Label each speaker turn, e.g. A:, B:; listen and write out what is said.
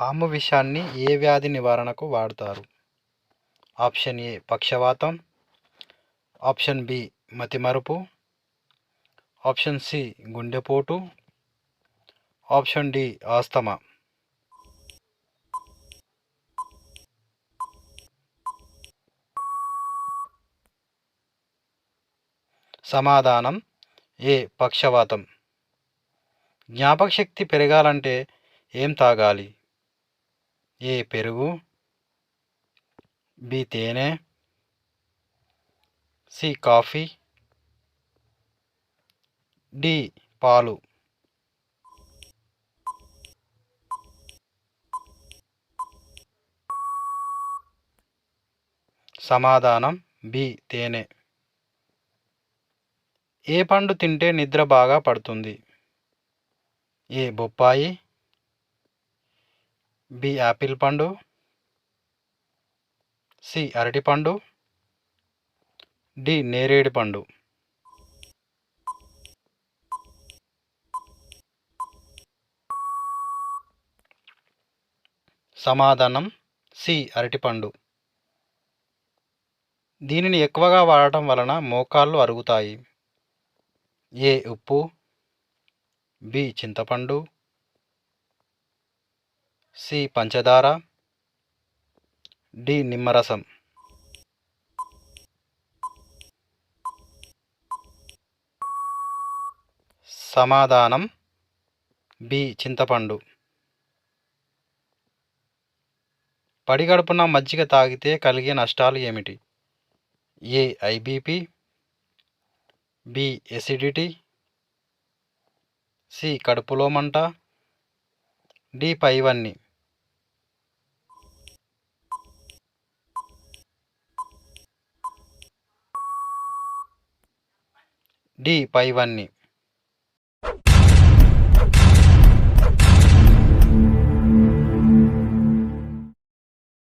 A: పాము విషాన్ని ఏ వ్యాధి నివారణకు వాడతారు? ఆప్షన్ ఏ పక్షవాతం ఆప్షన్ బి మతిమరుపు ఆప్షన్ సి గుండెపోటు ఆప్షన్ డి ఆస్తమా. సమాధానం ఏ పక్షవాతం. జ్ఞాపకశక్తి పెరగాలంటే ఏం తాగాలి? ఏ పెరుగు బి తేనె సి కాఫీ డి పాలు. సమాధానం బి తేనె. ఏ పండు తింటే నిద్ర బాగా పడుతుంది? ఏ బొప్పాయి బి యాపిల్ పండు సి అరటిపండు డి నేరేడు పండు. సమాధానం సి అరటిపండు దీనిని ఎక్కువగా వాడటం వలన మోకాళ్ళు అరుగుతాయి. ఏ ఉప్పు బి చింతపండు సి. పంచదార డి. నిమ్మరసం. సమాధానం బి. చింతపండు. పడిగడుపున మజ్జిగ తాగితే కలిగే నష్టాలు ఏమిటి? A. IBP B. Acidity C. కడుపులో మంట డి. పైవన్నీ. డి పైవన్నీ